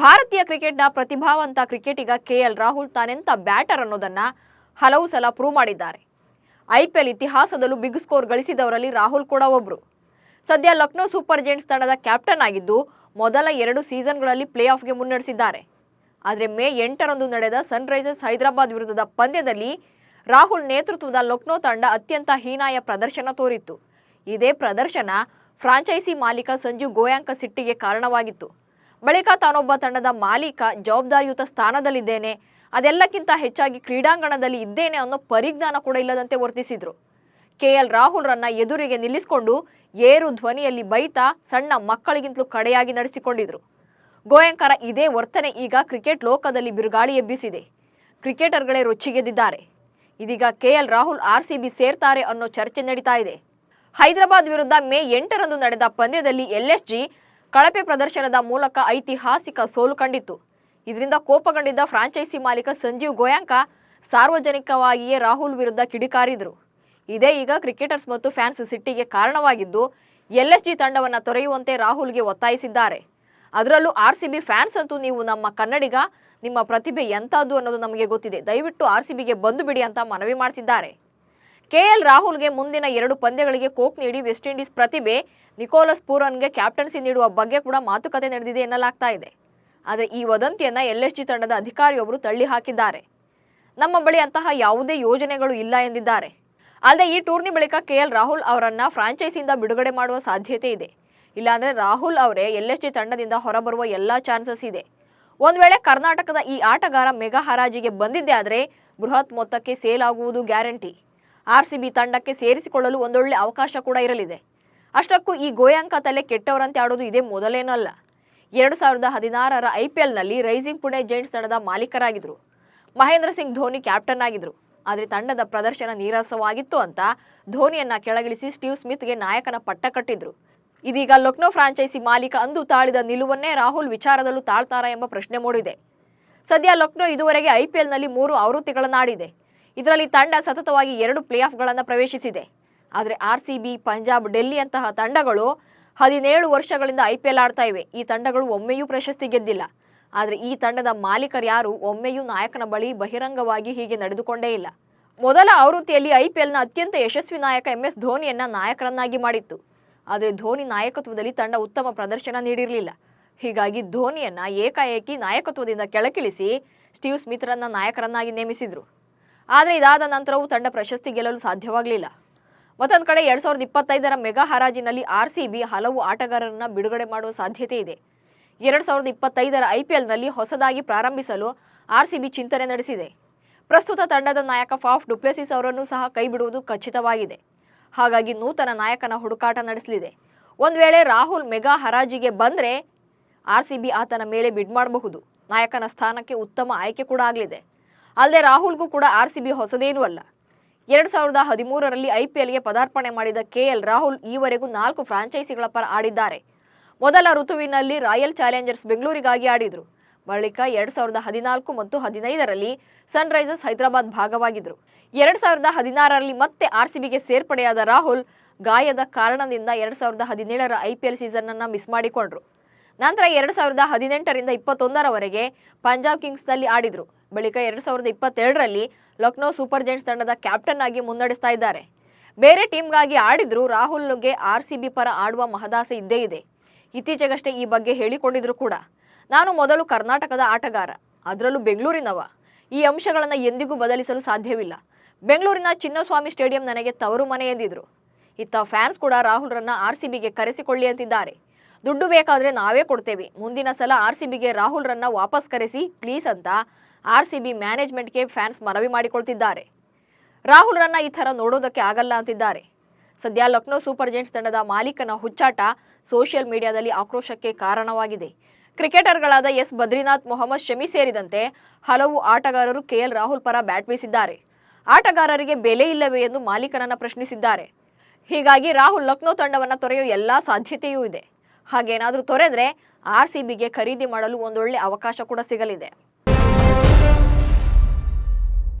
ಭಾರತೀಯ ಕ್ರಿಕೆಟ್ನ ಪ್ರತಿಭಾವಂತ ಕ್ರಿಕೆಟಿಗ ಕೆ ಎಲ್ ರಾಹುಲ್ ತಾನೆಂತ ಬ್ಯಾಟರ್ ಅನ್ನೋದನ್ನ ಹಲವು ಸಲ ಪ್ರೂವ್ ಮಾಡಿದ್ದಾರೆ. ಐಪಿಎಲ್ ಇತಿಹಾಸದಲ್ಲೂ ಬಿಗ್ ಸ್ಕೋರ್ ಗಳಿಸಿದವರಲ್ಲಿ ರಾಹುಲ್ ಕೂಡ ಒಬ್ರು. ಸದ್ಯ ಲಕ್ನೋ ಸೂಪರ್ ಜೈಂಟ್ಸ್ ತಂಡದ ಕ್ಯಾಪ್ಟನ್ ಆಗಿದ್ದು ಮೊದಲ ಎರಡು ಸೀಸನ್ಗಳಲ್ಲಿ ಪ್ಲೇ ಆಫ್ಗೆ ಮುನ್ನಡೆಸಿದ್ದಾರೆ. ಆದರೆ ಮೇ ಎಂಟರಂದು ನಡೆದ ಸನ್ರೈಸರ್ಸ್ ಹೈದರಾಬಾದ್ ವಿರುದ್ಧದ ಪಂದ್ಯದಲ್ಲಿ ರಾಹುಲ್ ನೇತೃತ್ವದ ಲಕ್ನೋ ತಂಡ ಅತ್ಯಂತ ಹೀನಾಯ ಪ್ರದರ್ಶನ ತೋರಿತ್ತು. ಇದೇ ಪ್ರದರ್ಶನ ಫ್ರಾಂಚೈಸಿ ಮಾಲೀಕ ಸಂಜು ಗೋಯಾಂಕ ಸಿಟ್ಟಿಗೆ ಕಾರಣವಾಗಿತ್ತು. ಬಳಿಕ ತಾನೊಬ್ಬ ತಂಡದ ಮಾಲೀಕ, ಜವಾಬ್ದಾರಿಯುತ ಸ್ಥಾನದಲ್ಲಿದ್ದೇನೆ. ಅದೆಲ್ಲಕ್ಕಿಂತ ಹೆಚ್ಚಾಗಿ ಕ್ರೀಡಾಂಗಣದಲ್ಲಿ ಇದ್ದೇನೆ ಅನ್ನೋ ಪರಿಜ್ಞಾನ ಕೂಡ ಇಲ್ಲದಂತೆ ವರ್ತಿಸಿದ್ರು. ಕೆಎಲ್ ರಾಹುಲ್ರನ್ನ ಎದುರಿಗೆ ನಿಲ್ಲಿಸಿಕೊಂಡು ಏರು ಧ್ವನಿಯಲ್ಲಿ ಬೈತಾ ಸಣ್ಣ ಮಕ್ಕಳಿಗಿಂತಲೂ ಕಡೆಯಾಗಿ ನಡೆಸಿಕೊಂಡಿದ್ರು. ಗೋಯಂಕರ ಇದೇ ವರ್ತನೆ ಈಗ ಕ್ರಿಕೆಟ್ ಲೋಕದಲ್ಲಿ ಬಿರುಗಾಳಿ ಎಬ್ಬಿಸಿದೆ. ಕ್ರಿಕೆಟರ್ಗಳೇ ರೊಚ್ಚಿಗೆದ್ದಿದ್ದಾರೆ. ಇದೀಗ KL Rahul R C B ಸೇರ್ತಾರೆ ಅನ್ನೋ ಚರ್ಚೆ ನಡೀತಾ ಇದೆ. ಹೈದರಾಬಾದ್ ವಿರುದ್ಧ ಮೇ ಎಂಟರಂದು ನಡೆದ ಪಂದ್ಯದಲ್ಲಿ ಎಲ್ಎಸ್ಜಿ ಕಳಪೆ ಪ್ರದರ್ಶನದ ಮೂಲಕ ಐತಿಹಾಸಿಕ ಸೋಲು ಕಂಡಿತ್ತು. ಇದರಿಂದ ಕೋಪಗೊಂಡಿದ್ದ ಫ್ರಾಂಚೈಸಿ ಮಾಲೀಕ ಸಂಜೀವ್ ಗೋಯಾಂಕ ಸಾರ್ವಜನಿಕವಾಗಿಯೇ ರಾಹುಲ್ ವಿರುದ್ಧ ಕಿಡಿಕಾರಿದ್ರು. ಇದೇ ಈಗ ಕ್ರಿಕೆಟರ್ಸ್ ಮತ್ತು ಫ್ಯಾನ್ಸ್ ಸಿಟ್ಟಿಗೆ ಕಾರಣವಾಗಿದ್ದು ಎಲ್ಎಸ್ಜಿ ತಂಡವನ್ನು ತೊರೆಯುವಂತೆ ರಾಹುಲ್ಗೆ ಒತ್ತಾಯಿಸಿದ್ದಾರೆ. ಅದರಲ್ಲೂ ಆರ್ ಸಿ ಬಿ ಫ್ಯಾನ್ಸ್ ಅಂತೂ ನೀವು ನಮ್ಮ ಕನ್ನಡಿಗ, ನಿಮ್ಮ ಪ್ರತಿಭೆ ಎಂಥದ್ದು ಅನ್ನೋದು ನಮಗೆ ಗೊತ್ತಿದೆ. ದಯವಿಟ್ಟು ಆರ್ ಸಿ ಬಿಗೆ ಬಂದು ಬಿಡಿ ಅಂತ ಮನವಿ ಮಾಡ್ತಿದ್ದಾರೆ. ಕೆಎಲ್ ರಾಹುಲ್ಗೆ ಮುಂದಿನ ಎರಡು ಪಂದ್ಯಗಳಿಗೆ ಕೋಕ್ ನೀಡಿ ವೆಸ್ಟ್ ಇಂಡೀಸ್ ಪ್ರತಿಭೆ, ನಿಕೋಲಸ್ ಪೂರನ್ಗೆ ಕ್ಯಾಪ್ಟನ್ಸಿ ನೀಡುವ ಬಗ್ಗೆ ಕೂಡ ಮಾತುಕತೆ ನಡೆದಿದೆ ಎನ್ನಲಾಗ್ತಾ ಇದೆ. ಆದರೆ ಈ ವದಂತಿಯನ್ನ ಎಲ್ಎಸ್ಜಿ ತಂಡದ ಅಧಿಕಾರಿಯೊಬ್ಬರು ತಳ್ಳಿ ಹಾಕಿದ್ದಾರೆ ನಮ್ಮ ಬಳಿ ಅಂತಹ ಯಾವುದೇ ಯೋಜನೆಗಳು ಇಲ್ಲ ಎಂದಿದ್ದಾರೆ. ಅಲ್ಲದೆ ಈ ಟೂರ್ನಿ ಬಳಿಕ ಕೆಎಲ್ ರಾಹುಲ್ ಅವರನ್ನ ಫ್ರಾಂಚೈಸಿಯಿಂದ ಬಿಡುಗಡೆ ಮಾಡುವ ಸಾಧ್ಯತೆ ಇದೆ. ಇಲ್ಲಾಂದ್ರೆ ರಾಹುಲ್ ಅವರೇ ಎಲ್ಎಸ್ಜಿ ತಂಡದಿಂದ ಹೊರಬರುವ ಎಲ್ಲಾ ಚಾನ್ಸಸ್ ಇದೆ. ಒಂದ್ ವೇಳೆ ಕರ್ನಾಟಕದ ಈ ಆಟಗಾರ ಮೆಗಾ ಹರಾಜಿಗೆ ಬಂದಿದ್ದೆ ಆದರೆ ಬೃಹತ್ ಮೊತ್ತಕ್ಕೆ ಸೇಲ್ ಆಗುವುದು ಗ್ಯಾರಂಟಿ. ಆರ್ಸಿಬಿ ತಂಡಕ್ಕೆ ಸೇರಿಸಿಕೊಳ್ಳಲು ಒಂದೊಳ್ಳೆ ಅವಕಾಶ ಕೂಡ ಇರಲಿದೆ. ಅಷ್ಟಕ್ಕೂ ಈ ಗೋಯಾಂಕ ತಲೆ ಕೆಟ್ಟವರಂತೆ ಆಡೋದು ಇದೇ ಮೊದಲೇನಲ್ಲ. ಎರಡು ಸಾವಿರದ ಹದಿನಾರರ ಐ ಪಿ ಎಲ್ನಲ್ಲಿ ರೈಸಿಂಗ್ ಪುಣೆ ಜೈಂಟ್ಸ್ ತಂಡದ ಮಾಲೀಕರಾಗಿದ್ದರು ಮಹೇಂದ್ರ ಸಿಂಗ್ ಧೋನಿ ಕ್ಯಾಪ್ಟನ್ ಆಗಿದ್ರು. ಆದರೆ ತಂಡದ ಪ್ರದರ್ಶನ ನೀರಸವಾಗಿತ್ತು ಅಂತ ಧೋನಿಯನ್ನ ಕೆಳಗಿಳಿಸಿ ಸ್ಟೀವ್ ಸ್ಮಿತ್ಗೆ ನಾಯಕನ ಪಟ್ಟ ಕಟ್ಟಿದ್ರು. ಇದೀಗ ಲಕ್ನೋ ಫ್ರಾಂಚೈಸಿ ಮಾಲೀಕ ಅಂದು ತಾಳಿದ ನಿಲುವನ್ನೇ ರಾಹುಲ್ ವಿಚಾರದಲ್ಲೂ ತಾಳ್ತಾರಾ ಎಂಬ ಪ್ರಶ್ನೆ ಮೂಡಿದೆ. ಸದ್ಯ ಲಕ್ನೋ ಇದುವರೆಗೆ ಐಪಿಎಲ್ನಲ್ಲಿ ಮೂರು ಆವೃತ್ತಿಗಳನ್ನಾಡಿದೆ. ಇದರಲ್ಲಿ ತಂಡ ಸತತವಾಗಿ ಎರಡು ಪ್ಲೇ ಆಫ್ಗಳನ್ನು ಪ್ರವೇಶಿಸಿದೆ. ಆದರೆ ಆರ್ಸಿಬಿ ಪಂಜಾಬ್ ಡೆಲ್ಲಿಯಂತಹ ತಂಡಗಳು ಹದಿನೇಳು ವರ್ಷಗಳಿಂದ ಐಪಿಎಲ್ ಆಡ್ತಾ ಇವೆ. ಈ ತಂಡಗಳು ಒಮ್ಮೆಯೂ ಪ್ರಶಸ್ತಿ ಗೆದ್ದಿಲ್ಲ. ಆದರೆ ಈ ತಂಡದ ಮಾಲೀಕರು ಯಾರು ಒಮ್ಮೆಯೂ ನಾಯಕನ ಬಳಿ ಬಹಿರಂಗವಾಗಿ ಹೀಗೆ ನಡೆದುಕೊಂಡೇ ಇಲ್ಲ. ಮೊದಲ ಆವೃತ್ತಿಯಲ್ಲಿ ಐ ಐಪಿಎಲ್ನ ಅತ್ಯಂತ ಯಶಸ್ವಿ ನಾಯಕ ಎಂ ಎಸ್ ಧೋನಿಯನ್ನ ನಾಯಕರನ್ನಾಗಿ ಮಾಡಿತ್ತು. ಆದರೆ ಧೋನಿ ನಾಯಕತ್ವದಲ್ಲಿ ತಂಡ ಉತ್ತಮ ಪ್ರದರ್ಶನ ನೀಡಿರಲಿಲ್ಲ. ಹೀಗಾಗಿ ಧೋನಿಯನ್ನ ಏಕಾಏಕಿ ನಾಯಕತ್ವದಿಂದ ಕೆಳಕಿಳಿಸಿ ಸ್ಟೀವ್ ಸ್ಮಿತ್ರನ್ನ ನಾಯಕರನ್ನಾಗಿ ನೇಮಿಸಿದ್ರು. ಆದರೆ ಇದಾದ ನಂತರವೂ ತಂಡ ಪ್ರಶಸ್ತಿ ಗೆಲ್ಲಲು ಸಾಧ್ಯವಾಗಲಿಲ್ಲ. ಮತ್ತೊಂದು ಕಡೆ ಎರಡ್ ಸಾವಿರದ ಇಪ್ಪತ್ತೈದರ ಮೆಗಾ ಹರಾಜಿನಲ್ಲಿ ಆರ್ಸಿಬಿ ಹಲವು ಆಟಗಾರರನ್ನು ಬಿಡುಗಡೆ ಮಾಡುವ ಸಾಧ್ಯತೆ ಇದೆ. ಎರಡ್ ಸಾವಿರದ ಇಪ್ಪತ್ತೈದರ ಐಪಿಎಲ್ನಲ್ಲಿ ಹೊಸದಾಗಿ ಪ್ರಾರಂಭಿಸಲು ಆರ್ಸಿಬಿ ಚಿಂತನೆ ನಡೆಸಿದೆ. ಪ್ರಸ್ತುತ ತಂಡದ ನಾಯಕ ಫಾಫ್ ಡುಪ್ಲೆಸಿಸ್ ಅವರನ್ನು ಸಹ ಕೈಬಿಡುವುದು ಖಚಿತವಾಗಿದೆ. ಹಾಗಾಗಿ ನೂತನ ನಾಯಕನ ಹುಡುಕಾಟ ನಡೆಸಲಿದೆ. ಒಂದು ವೇಳೆ ರಾಹುಲ್ ಮೆಗಾ ಹರಾಜಿಗೆ ಬಂದರೆ ಬಿ ಆತನ ಮೇಲೆ ಬಿಡ್ ಮಾಡಬಹುದು ನಾಯಕನ ಸ್ಥಾನಕ್ಕೆ ಉತ್ತಮ ಆಯ್ಕೆ ಕೂಡ ಆಗಲಿದೆ. ಅಲ್ಲದೆ ರಾಹುಲ್ಗೂ ಕೂಡ ಆರ್ ಸಿ ಬಿ ಹೊಸದೇನೂ ಅಲ್ಲ. ಎರಡು ಸಾವಿರದ ಹದಿಮೂರರಲ್ಲಿ ಐಪಿಎಲ್ಗೆ ಪದಾರ್ಪಣೆ ಮಾಡಿದ ಕೆಎಲ್ ರಾಹುಲ್ ಈವರೆಗೂ ನಾಲ್ಕು ಫ್ರಾಂಚೈಸಿಗಳ ಪರ ಆಡಿದ್ದಾರೆ. ಮೊದಲ ಋತುವಿನಲ್ಲಿ ರಾಯಲ್ ಚಾಲೆಂಜರ್ಸ್ ಬೆಂಗಳೂರಿಗಾಗಿ ಆಡಿದರು. ಬಳಿಕ ಎರಡು ಸಾವಿರದ ಹದಿನಾಲ್ಕು ಮತ್ತು ಹದಿನೈದರಲ್ಲಿ ಸನ್ರೈಸರ್ಸ್ ಹೈದರಾಬಾದ್ ಭಾಗವಾಗಿದ್ದರು ಎರಡು ಸಾವಿರದ ಹದಿನಾರರಲ್ಲಿ ಮತ್ತೆ ಆರ್ಸಿಬಿಗೆ ಸೇರ್ಪಡೆಯಾದ ರಾಹುಲ್ ಗಾಯದ ಕಾರಣದಿಂದ ಎರಡು ಸಾವಿರದ ಹದಿನೇಳರ ಐಪಿಎಲ್ ಸೀಸನ್ ಅನ್ನ ಮಿಸ್ ಮಾಡಿಕೊಂಡ್ರು. ನಂತರ ಎರಡು ಸಾವಿರದ ಹದಿನೆಂಟರಿಂದ ಇಪ್ಪತ್ತೊಂದರವರೆಗೆ ಪಂಜಾಬ್ ಕಿಂಗ್ಸ್ನಲ್ಲಿ ಆಡಿದ್ರು. ಬಳಿಕ ಎರಡ್ ಸಾವಿರದ ಇಪ್ಪತ್ತೆರಡರಲ್ಲಿ ಲಕ್ನೋ ಸೂಪರ್ ಜೈಂಟ್ಸ್ ತಂಡದ ಕ್ಯಾಪ್ಟನ್ ಆಗಿ ಮುನ್ನಡೆಸ್ತಾ ಇದ್ದಾರೆ. ಬೇರೆ ಟೀಮ್ಗಾಗಿ ಆಡಿದ್ರು ರಾಹುಲ್ಗೆ ಆರ್ ಸಿ ಬಿ ಪರ ಆಡುವ ಮಹದಾಸೆ ಇದ್ದೇ ಇದೆ. ಇತ್ತೀಚೆಗಷ್ಟೇ ಈ ಬಗ್ಗೆ ಹೇಳಿಕೊಂಡಿದ್ರು ಕೂಡ. ನಾನು ಮೊದಲು ಕರ್ನಾಟಕದ ಆಟಗಾರ, ಅದರಲ್ಲೂ ಬೆಂಗಳೂರಿನವ. ಈ ಅಂಶಗಳನ್ನು ಎಂದಿಗೂ ಬದಲಿಸಲು ಸಾಧ್ಯವಿಲ್ಲ. ಬೆಂಗಳೂರಿನ ಚಿನ್ನಸ್ವಾಮಿ ಸ್ಟೇಡಿಯಂ ನನಗೆ ತವರು ಮನೆ ಎಂದಿದ್ರು. ಇತ್ತ ಫ್ಯಾನ್ಸ್ ಕೂಡ ರಾಹುಲ್ರನ್ನ ಆರ್ ಸಿ ಬಿಗೆ ಕರೆಸಿಕೊಳ್ಳಿ ಅಂತಿದ್ದಾರೆ. ದುಡ್ಡು ಬೇಕಾದ್ರೆ ನಾವೇ ಕೊಡ್ತೇವೆ. ಮುಂದಿನ ಸಲ ಆರ್ ಸಿ ಬಿಗೆ ರಾಹುಲ್ರನ್ನ ವಾಪಸ್ ಕರೆಸಿ ಪ್ಲೀಸ್ ಅಂತ ಆರ್ ಸಿ ಬಿ ಮ್ಯಾನೇಜ್ಮೆಂಟ್ಗೆ ಫ್ಯಾನ್ಸ್ ಮನವಿ ಮಾಡಿಕೊಳ್ತಿದ್ದಾರೆ. ರಾಹುಲ್ರನ್ನ ಈ ಥರ ನೋಡೋದಕ್ಕೆ ಆಗಲ್ಲ ಅಂತಿದ್ದಾರೆ. ಸದ್ಯ ಲಕ್ನೋ ಸೂಪರ್ ಜೈಂಟ್ಸ್ ತಂಡದ ಮಾಲೀಕನ ಹುಚ್ಚಾಟ ಸೋಷಿಯಲ್ ಮೀಡಿಯಾದಲ್ಲಿ ಆಕ್ರೋಶಕ್ಕೆ ಕಾರಣವಾಗಿದೆ. ಕ್ರಿಕೆಟರ್ಗಳಾದ ಎಸ್. ಬದ್ರಿನಾಥ್, ಮೊಹಮ್ಮದ್ ಶಮಿ ಸೇರಿದಂತೆ ಹಲವು ಆಟಗಾರರು ಕೆಎಲ್ ರಾಹುಲ್ ಪರ ಬ್ಯಾಟ್ ಬೀಸಿದ್ದಾರೆ. ಆಟಗಾರರಿಗೆ ಬೆಲೆ ಇಲ್ಲವೇ ಎಂದು ಮಾಲೀಕನನ್ನು ಪ್ರಶ್ನಿಸಿದ್ದಾರೆ. ಹೀಗಾಗಿ ರಾಹುಲ್ ಲಕ್ನೋ ತಂಡವನ್ನು ತೊರೆಯುವ ಎಲ್ಲ ಸಾಧ್ಯತೆಯೂ ಇದೆ. ಹಾಗೇನಾದರೂ ತೊರೆದ್ರೆ ಆರ್ ಸಿ ಬಿಗೆ ಖರೀದಿ ಮಾಡಲು ಒಂದೊಳ್ಳೆ ಅವಕಾಶ ಕೂಡ ಸಿಗಲಿದೆ.